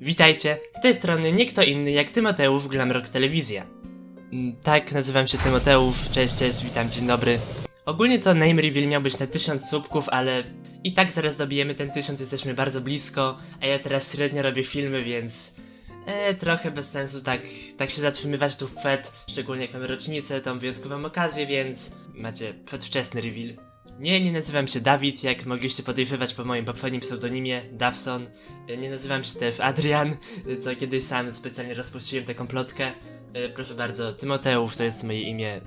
Witajcie, z tej strony nie kto inny jak Tymoteusz Glamrock Telewizja. Mm, Tak, nazywam się Tymoteusz, cześć, cześć, witam, dzień dobry. Ogólnie to name reveal miał być na 1000 subków, ale i tak zaraz dobijemy ten 1000, jesteśmy bardzo blisko, a ja teraz średnio robię filmy, więc e, trochę bez sensu tak, tak się zatrzymywać tu przed, szczególnie jak mamy rocznicę, tą wyjątkową okazję, więc macie przedwczesny reveal. Nie, nie nazywam się Dawid, jak mogliście podejrzewać po moim poprzednim pseudonimie, Dawson. E, Nie nazywam się też Adrian, e, co kiedyś sam specjalnie rozpuściłem taką plotkę. E, Proszę bardzo, Tymoteusz to jest moje imię.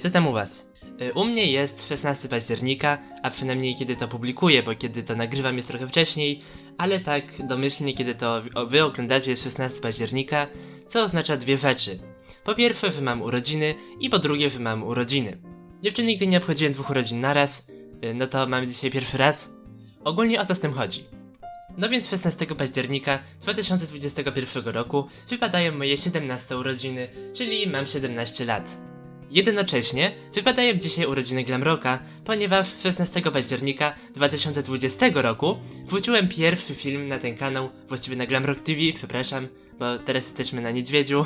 Co tam u was? U mnie jest 16 października, a przynajmniej kiedy to publikuję, bo kiedy to nagrywam jest trochę wcześniej, ale tak domyślnie kiedy to wy oglądacie jest 16 października, co oznacza dwie rzeczy. Po pierwsze, że mam urodziny i po drugie, że mam urodziny. Jeszcze nigdy nie obchodziłem dwóch urodzin naraz, no to mamy dzisiaj pierwszy raz. Ogólnie o co z tym chodzi. No więc 16 października 2021 roku wypadają moje 17 urodziny, czyli mam 17 lat. Jednocześnie wypadają dzisiaj urodziny Glamrocka, ponieważ 16 października 2020 roku wrzuciłem pierwszy film na ten kanał, właściwie na Glamrock TV, przepraszam, bo teraz jesteśmy na niedźwiedziu.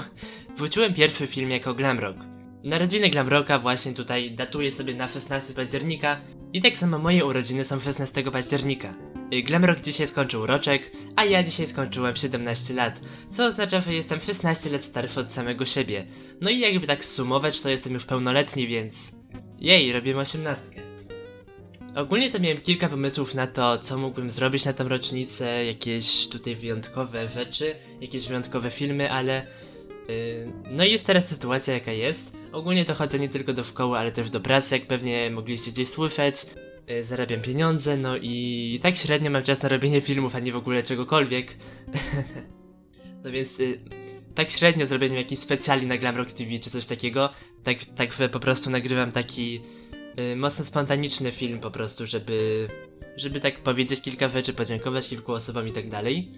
Wrzuciłem pierwszy film jako Glamrock. Narodziny Glamrocka właśnie tutaj datuję sobie na 16 października i tak samo moje urodziny są 16 października. Y, Glamrock dzisiaj skończył roczek, a ja dzisiaj skończyłem 17 lat, co oznacza, że jestem 16 lat starszy od samego siebie. No i jakby tak sumować, to jestem już pełnoletni, więc... Jej, robię 18. Ogólnie to miałem kilka pomysłów na to, co mógłbym zrobić na tą rocznicę, jakieś tutaj wyjątkowe rzeczy, jakieś wyjątkowe filmy, ale... Yy, no i jest teraz sytuacja jaka jest. Ogólnie to chodzę nie tylko do szkoły, ale też do pracy, jak pewnie mogliście gdzieś słyszeć. Yy, zarabiam pieniądze, no i tak średnio mam czas na robienie filmów, a nie w ogóle czegokolwiek. no więc yy, tak średnio zrobiłem jakiś specjali na Glamrock TV czy coś takiego. Tak, tak po prostu nagrywam taki yy, mocno spontaniczny film po prostu, żeby żeby tak powiedzieć kilka rzeczy, podziękować kilku osobom i tak dalej.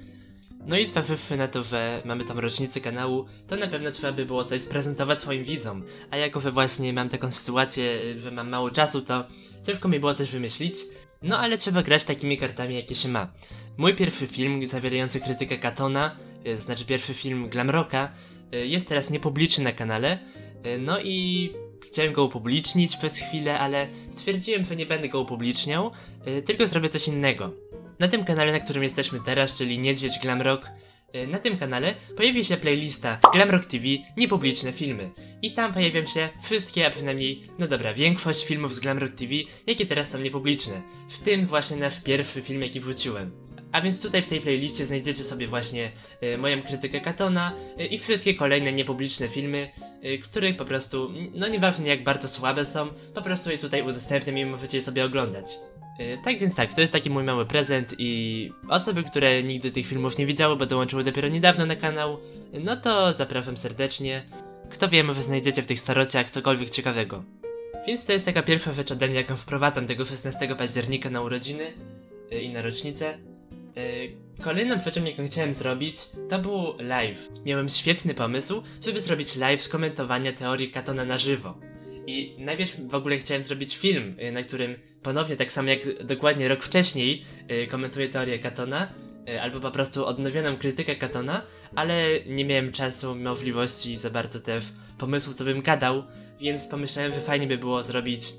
No i zważywszy na to, że mamy tam rocznicę kanału, to na pewno trzeba by było coś sprezentować swoim widzom. A jako, że właśnie mam taką sytuację, że mam mało czasu, to ciężko mi było coś wymyślić. No ale trzeba grać takimi kartami, jakie się ma. Mój pierwszy film, zawierający krytykę Katona, y, znaczy pierwszy film Glamrocka, y, jest teraz niepubliczny na kanale. y, No i chciałem go upublicznić przez chwilę, ale stwierdziłem, że nie będę go upubliczniał, tylko zrobię coś innego. Na tym kanale, na którym jesteśmy teraz, czyli Niedźwiedź Glamrock, y, na tym kanale pojawi się playlista Glamrock TV niepubliczne filmy. I tam pojawią się wszystkie, a przynajmniej, no dobra, większość filmów z Glamrock TV, jakie teraz są niepubliczne. W tym właśnie nasz pierwszy film, jaki wrzuciłem. A więc tutaj w tej playliście znajdziecie sobie właśnie y, moją krytykę Katona y, i wszystkie kolejne niepubliczne filmy, y, których po prostu, no nieważne jak bardzo słabe są, po prostu je tutaj udostępniam i możecie je sobie oglądać. Y, Tak więc tak, to jest taki mój mały prezent i osoby, które nigdy tych filmów nie widziały, bo dołączyły dopiero niedawno na kanał, no to zapraszam serdecznie. Kto wie, może znajdziecie w tych starociach cokolwiek ciekawego. Więc to jest taka pierwsza rzecz ode mnie, jaką wprowadzam tego 16 października na urodziny y, i na rocznicę. Y, Kolejną rzeczą, jaką chciałem zrobić, to był live. Miałem świetny pomysł, żeby zrobić live z komentowania teorii Katona na żywo. I najpierw w ogóle chciałem zrobić film, y, na którym ponownie, tak samo jak dokładnie rok wcześniej, y, komentuję teorię Katona, y, albo po prostu odnowioną krytykę Katona, ale nie miałem czasu, możliwości za bardzo też pomysłów, co bym gadał, więc pomyślałem, że fajnie by było zrobić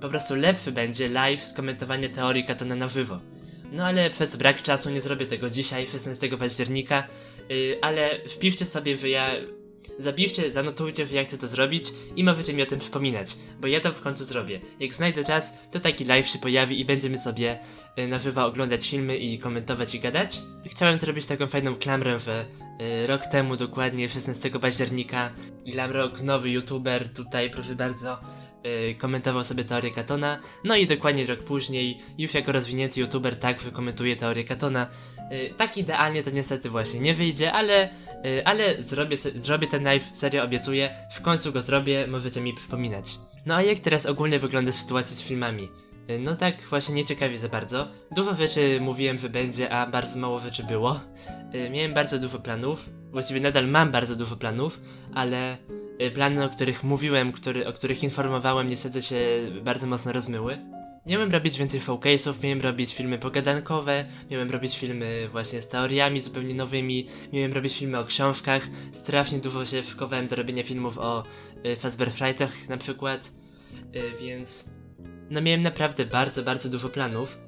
po prostu lepszy będzie live z komentowania teorii Katona na żywo. No ale przez brak czasu nie zrobię tego dzisiaj, 16 października, ale wpiszcie sobie, że ja Zapiszcie, zanotujcie, że ja chcę to zrobić i możecie mi o tym przypominać, bo ja to w końcu zrobię. Jak znajdę czas, to taki live się pojawi i będziemy sobie y, na żywo oglądać filmy i komentować i gadać. Chciałem zrobić taką fajną klamrę, że y, rok temu, dokładnie 16 października, Glamrock, nowy youtuber, tutaj proszę bardzo, y, komentował sobie teorię Katona, no i dokładnie rok później, już jako rozwinięty youtuber także komentuje teorię Katona. Y, tak idealnie to niestety właśnie nie wyjdzie, ale Y, ale zrobię, zrobię ten live, serio obiecuję, w końcu go zrobię, możecie mi przypominać. No a jak teraz ogólnie wygląda sytuacja z filmami? Y, No tak właśnie nieciekawie za bardzo. Dużo rzeczy mówiłem, że będzie, a bardzo mało rzeczy było. Miałem bardzo dużo planów, właściwie nadal mam bardzo dużo planów, ale plany, o których mówiłem, który, o których informowałem, niestety się bardzo mocno rozmyły. Miałem robić więcej showcase'ów, miałem robić filmy pogadankowe, miałem robić filmy właśnie z teoriami zupełnie nowymi, miałem robić filmy o książkach, strasznie dużo się szykowałem do robienia filmów o y, Fazbear Frightsach na przykład, y, więc no miałem naprawdę bardzo, bardzo dużo planów.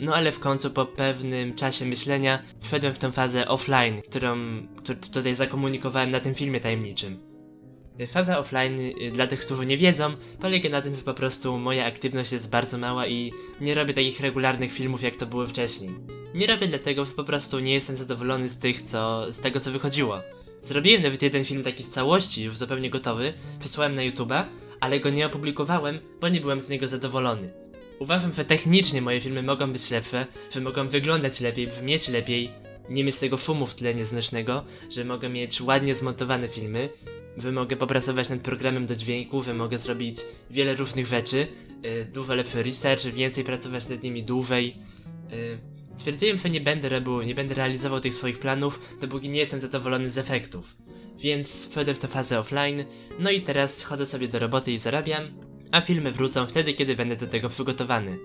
No ale w końcu po pewnym czasie myślenia wszedłem w tę fazę offline, którą tutaj zakomunikowałem na tym filmie tajemniczym. Faza offline, y, dla tych, którzy nie wiedzą, polega na tym, że po prostu moja aktywność jest bardzo mała i nie robię takich regularnych filmów, jak to były wcześniej. Nie robię dlatego, że po prostu nie jestem zadowolony z tych, co, z tego, co wychodziło. Zrobiłem nawet jeden film taki w całości, już zupełnie gotowy, wysłałem na YouTube'a, ale go nie opublikowałem, bo nie byłem z niego zadowolony. Uważam, że technicznie moje filmy mogą być lepsze, że mogą wyglądać lepiej, brzmieć lepiej, nie mieć tego szumu w tle nieznośnego, że mogę mieć ładnie zmontowane filmy, że mogę popracować nad programem do dźwięku, że mogę zrobić wiele różnych rzeczy, yy, dużo lepszy research, więcej pracować nad nimi dłużej. Stwierdziłem, że nie będę robił, nie będę realizował tych swoich planów, dopóki nie jestem zadowolony z efektów. Więc wszedłem w tę fazę offline, no i teraz chodzę sobie do roboty i zarabiam, a filmy wrócą wtedy, kiedy będę do tego przygotowany.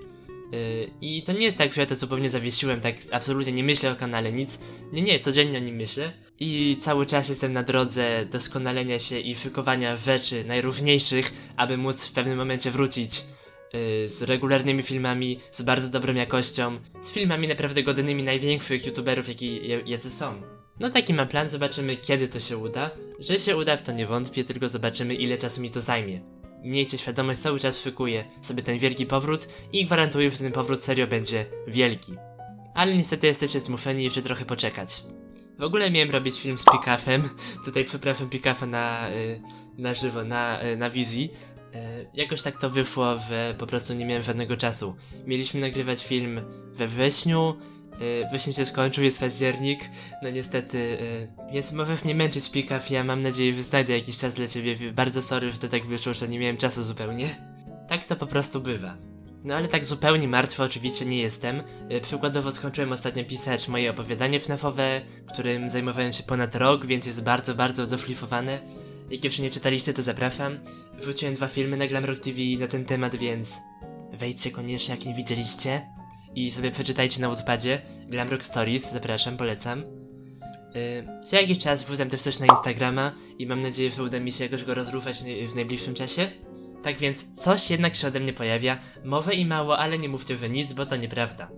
Yy, I to nie jest tak, że ja to zupełnie zawiesiłem, tak absolutnie nie myślę o kanale, nic. Nie, nie, codziennie o nim myślę. I cały czas jestem na drodze doskonalenia się i szykowania rzeczy najróżniejszych, aby móc w pewnym momencie wrócić yy, z regularnymi filmami, z bardzo dobrą jakością, z filmami naprawdę godnymi największych youtuberów, jaki, jacy są. No taki mam plan, zobaczymy kiedy to się uda. Że się uda, w to nie wątpię, tylko zobaczymy ile czasu mi to zajmie miejcie świadomość, cały czas szykuję sobie ten wielki powrót i gwarantuję, że ten powrót serio będzie wielki. Ale niestety jesteście zmuszeni jeszcze trochę poczekać. W ogóle miałem robić film z Pikafem, tutaj przepraszam Pikafa na, y, na żywo, na, y, na wizji. Y, jakoś tak to wyszło, że po prostu nie miałem żadnego czasu. Mieliśmy nagrywać film we wrześniu, Yy, się skończył, jest październik, no niestety, więc możesz mnie męczyć pikaw, ja mam nadzieję, że znajdę jakiś czas dla ciebie, bardzo sorry, że to tak wyszło, że nie miałem czasu zupełnie. Tak to po prostu bywa. No ale tak zupełnie martwy oczywiście nie jestem. Yy, przykładowo skończyłem ostatnio pisać moje opowiadanie FNAFowe, którym zajmowałem się ponad rok, więc jest bardzo, bardzo doszlifowane. Jak jeszcze nie czytaliście, to zapraszam. Wrzuciłem dwa filmy na Glamrock TV na ten temat, więc wejdźcie koniecznie jak nie widzieliście i sobie przeczytajcie na Wattpadzie Glamrock Stories, zapraszam, polecam. Yy, co jakiś czas wrzucam też coś na Instagrama i mam nadzieję, że uda mi się jakoś go rozruszać w najbliższym czasie. Tak więc coś jednak się ode mnie pojawia, może i mało, ale nie mówcie, że nic, bo to nieprawda.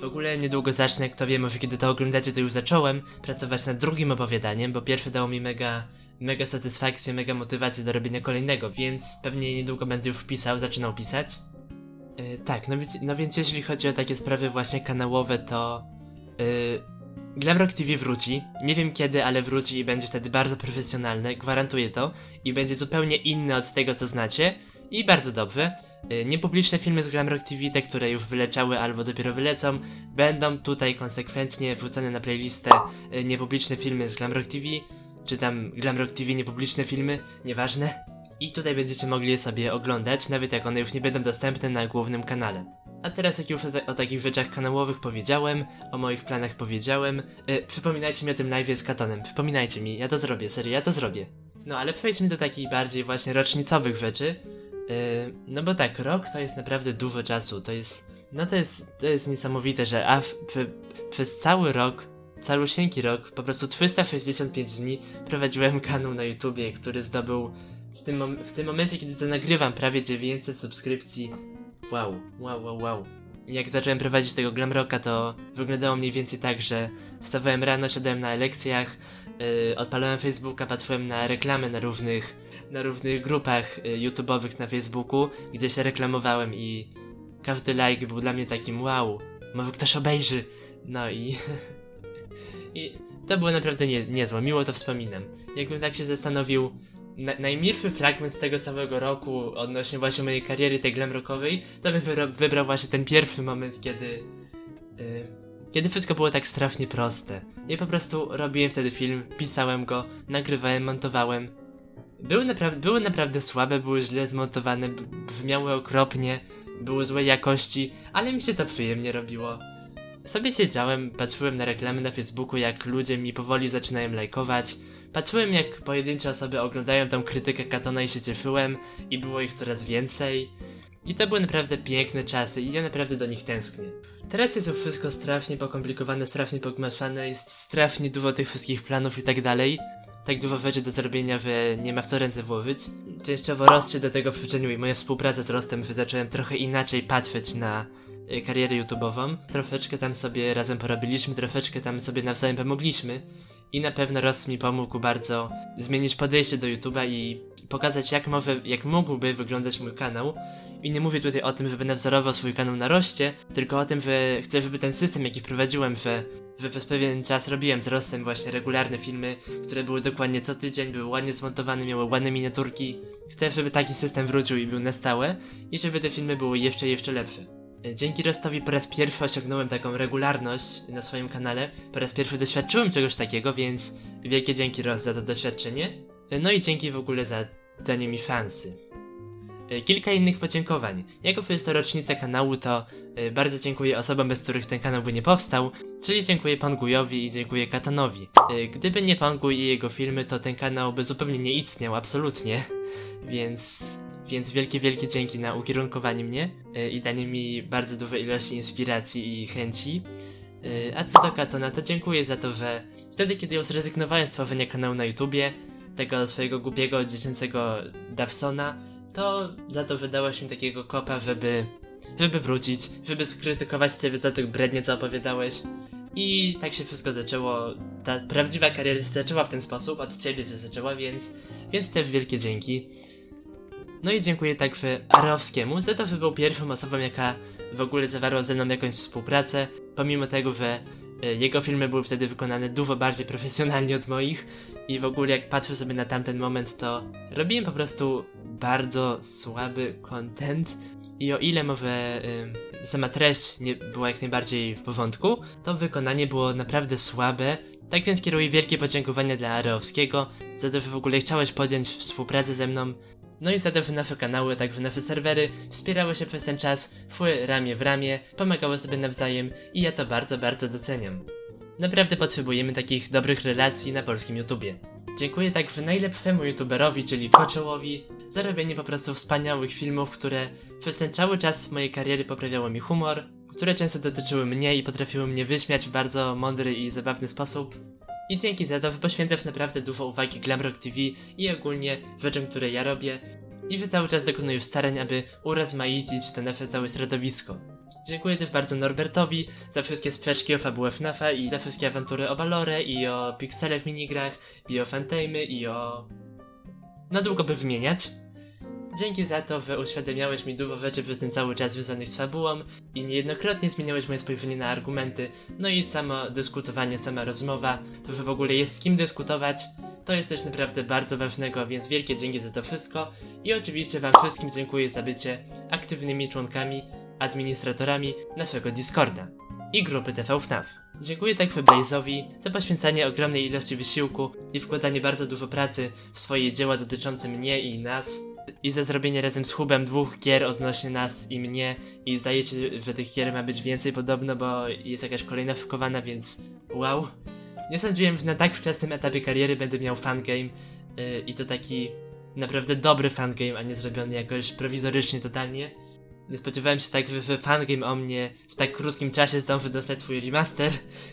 W ogóle niedługo zacznę, kto wie, może kiedy to oglądacie, to już zacząłem pracować nad drugim opowiadaniem, bo pierwsze dało mi mega, mega satysfakcję, mega motywację do robienia kolejnego, więc pewnie niedługo będę już pisał, zaczynał pisać. Yy, tak, no więc, no więc jeśli chodzi o takie sprawy właśnie kanałowe, to yy, Glamrock TV wróci. Nie wiem kiedy, ale wróci i będzie wtedy bardzo profesjonalne, gwarantuję to. I będzie zupełnie inny od tego, co znacie. I bardzo dobrze. Yy, niepubliczne filmy z Glamrock TV, te, które już wyleciały albo dopiero wylecą, będą tutaj konsekwentnie wrzucane na playlistę yy, niepubliczne filmy z Glamrock TV, czy tam Glamrock TV niepubliczne filmy, nieważne i tutaj będziecie mogli je sobie oglądać, nawet jak one już nie będą dostępne na głównym kanale. A teraz jak już o, o takich rzeczach kanałowych powiedziałem, o moich planach powiedziałem, yy, przypominajcie mi o tym live z Katonem, przypominajcie mi, ja to zrobię, serio, ja to zrobię. No ale przejdźmy do takich bardziej właśnie rocznicowych rzeczy, no bo tak, rok to jest naprawdę dużo czasu, to jest, no to jest, to jest niesamowite, że przy, przez cały rok calusieńki rok, po prostu 365 dni prowadziłem kanał na YouTubie, który zdobył w tym, w tym momencie, kiedy to nagrywam, prawie 900 subskrypcji. Wow, wow, wow, wow. Jak zacząłem prowadzić tego glamrocka, to wyglądało mniej więcej tak, że wstawałem rano, siadałem na lekcjach, yy, odpalałem Facebooka, patrzyłem na reklamy na różnych, na różnych grupach yy, YouTube'owych na Facebooku, gdzie się reklamowałem i każdy like był dla mnie takim wow, może ktoś obejrzy. No i... I to było naprawdę nie, niezłe, miło to wspominam. Jakbym tak się zastanowił, na, najmilszy fragment z tego całego roku odnośnie właśnie mojej kariery tej glamrockowej, to bym wybrał, wybrał właśnie ten pierwszy moment, kiedy... Yy, kiedy wszystko było tak strasznie proste. Ja po prostu robiłem wtedy film, pisałem go, nagrywałem, montowałem. Były, napra były naprawdę słabe, były źle zmontowane, brzmiały okropnie, były złej jakości, ale mi się to przyjemnie robiło. Sobie siedziałem, patrzyłem na reklamy na Facebooku, jak ludzie mi powoli zaczynają lajkować, Patrzyłem jak pojedyncze osoby oglądają tą krytykę Katona i się cieszyłem i było ich coraz więcej. I to były naprawdę piękne czasy i ja naprawdę do nich tęsknię. Teraz jest już wszystko strasznie pokomplikowane, strasznie pogmatwane, jest strasznie dużo tych wszystkich planów i tak dalej. Tak dużo rzeczy do zrobienia, że nie ma w co ręce włożyć. Częściowo Rost się do tego przyczynił i moja współpraca z Rostem, że zacząłem trochę inaczej patrzeć na y, karierę YouTube'ową. Troszeczkę tam sobie razem porobiliśmy, troszeczkę tam sobie nawzajem pomogliśmy. I na pewno Ross mi pomógł bardzo zmienić podejście do YouTube'a i pokazać jak może, jak mógłby wyglądać mój kanał. I nie mówię tutaj o tym, żeby nawzorował swój kanał na roście, tylko o tym, że chcę, żeby ten system, jaki wprowadziłem, że, że przez pewien czas robiłem z Rostem właśnie regularne filmy, które były dokładnie co tydzień, były ładnie zmontowane, miały ładne miniaturki. Chcę, żeby taki system wrócił i był na stałe i żeby te filmy były jeszcze, jeszcze lepsze. Dzięki Rostowi po raz pierwszy osiągnąłem taką regularność na swoim kanale. Po raz pierwszy doświadczyłem czegoś takiego, więc wielkie dzięki Rost za to doświadczenie. No i dzięki w ogóle za danie mi szansy. E, Kilka innych podziękowań. Jako jest to rocznica kanału, to e, bardzo dziękuję osobom, bez których ten kanał by nie powstał, czyli dziękuję Pangujowi i dziękuję Katonowi. E, Gdyby nie Panguj i jego filmy, to ten kanał by zupełnie nie istniał, absolutnie. Więc, więc wielkie, wielkie dzięki na ukierunkowanie mnie e, i danie mi bardzo dużej ilości inspiracji i chęci. E, A co do Katona, to dziękuję za to, że wtedy, kiedy już zrezygnowałem z tworzenia kanału na YouTubie, tego swojego głupiego, dziecięcego Dawsona, to za to, że dałeś mi takiego kopa, żeby, żeby wrócić, żeby skrytykować ciebie za tych brednie, co opowiadałeś. I tak się wszystko zaczęło. Ta prawdziwa kariera zaczęła w ten sposób, od ciebie się zaczęła, więc, więc też wielkie dzięki. No i dziękuję także Arowskiemu za to, że był pierwszą osobą, jaka w ogóle zawarła ze mną jakąś współpracę, pomimo tego, że e, jego filmy były wtedy wykonane dużo bardziej profesjonalnie od moich i w ogóle jak patrzę sobie na tamten moment, to robiłem po prostu bardzo słaby content i o ile może ym, sama treść nie była jak najbardziej w porządku, to wykonanie było naprawdę słabe. Tak więc kieruję wielkie podziękowania dla Areowskiego za to, że w ogóle chciałeś podjąć współpracę ze mną. No i za to, że nasze kanały, także nasze serwery wspierały się przez ten czas, szły ramię w ramię, pomagały sobie nawzajem i ja to bardzo, bardzo doceniam. Naprawdę potrzebujemy takich dobrych relacji na polskim YouTubie. Dziękuję także najlepszemu youtuberowi, czyli Koczołowi, za robienie po prostu wspaniałych filmów, które przez ten cały czas mojej kariery poprawiało mi humor, które często dotyczyły mnie i potrafiły mnie wyśmiać w bardzo mądry i zabawny sposób. I dzięki za to, że poświęcasz naprawdę dużo uwagi Glamrock TV i ogólnie rzeczom, które ja robię i że cały czas dokonujesz starań, aby urozmaicić to nasze całe środowisko. Dziękuję też bardzo Norbertowi za wszystkie sprzeczki o fabułę FNAFa i za wszystkie awantury o Valore i o piksele w minigrach i o Fantamy i o... No długo by wymieniać. Dzięki za to, że uświadamiałeś mi dużo rzeczy przez ten cały czas związanych z fabułą i niejednokrotnie zmieniałeś moje spojrzenie na argumenty, no i samo dyskutowanie, sama rozmowa, to, że w ogóle jest z kim dyskutować, to jest też naprawdę bardzo ważnego, więc wielkie dzięki za to wszystko. I oczywiście wam wszystkim dziękuję za bycie aktywnymi członkami, administratorami naszego Discorda i grupy TV FNAF. Dziękuję także Blaze'owi za poświęcanie ogromnej ilości wysiłku i wkładanie bardzo dużo pracy w swoje dzieła dotyczące mnie i nas i za zrobienie razem z Hubem dwóch gier odnośnie nas i mnie i zdaje się, że tych gier ma być więcej podobno, bo jest jakaś kolejna szykowana, więc wow. Nie sądziłem, że na tak wczesnym etapie kariery będę miał fangame yy, i to taki naprawdę dobry fangame, a nie zrobiony jakoś prowizorycznie totalnie. Nie spodziewałem się tak, że, fangame o mnie w tak krótkim czasie zdąży dostać swój remaster,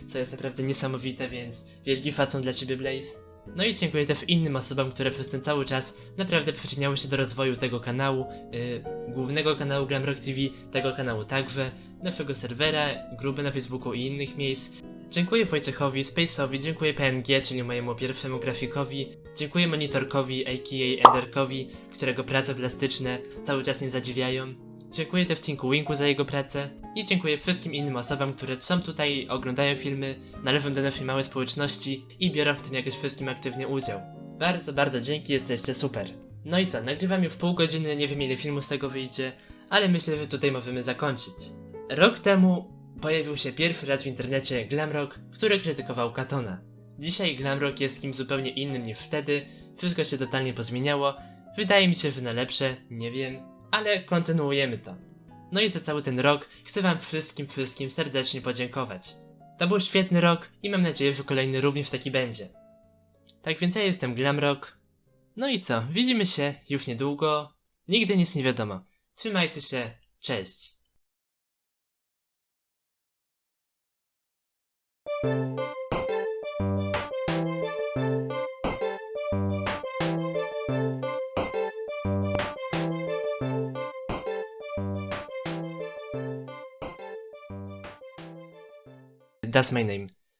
co jest naprawdę niesamowite, więc wielki szacun dla ciebie Blaze. No i dziękuję też innym osobom, które przez ten cały czas naprawdę przyczyniały się do rozwoju tego kanału, yy, głównego kanału Glamrock TV, tego kanału także, naszego serwera, grupy na Facebooku i innych miejsc. Dziękuję Wojciechowi, Space'owi, dziękuję PNG, czyli mojemu pierwszemu grafikowi, dziękuję Monitorkowi, a.k.a. Enderkowi, którego prace plastyczne cały czas mnie zadziwiają. Dziękuję też Tinku Winku za jego pracę i dziękuję wszystkim innym osobom, które są tutaj, oglądają filmy, należą do naszej małej społeczności i biorą w tym jakoś wszystkim aktywnie udział. Bardzo, bardzo dzięki, jesteście super. No i co, nagrywam już pół godziny, nie wiem ile filmu z tego wyjdzie, ale myślę, że tutaj możemy zakończyć. Rok temu pojawił się pierwszy raz w internecie Glamrock, który krytykował Katona. Dzisiaj Glamrock jest kimś zupełnie innym niż wtedy, wszystko się totalnie pozmieniało, wydaje mi się, że na lepsze, nie wiem, ale kontynuujemy to. No i za cały ten rok chcę wam wszystkim, wszystkim serdecznie podziękować. To był świetny rok i mam nadzieję, że kolejny również taki będzie. Tak więc ja jestem Glamrock. No i co, widzimy się już niedługo. Nigdy nic nie wiadomo. Trzymajcie się, cześć. That's my name.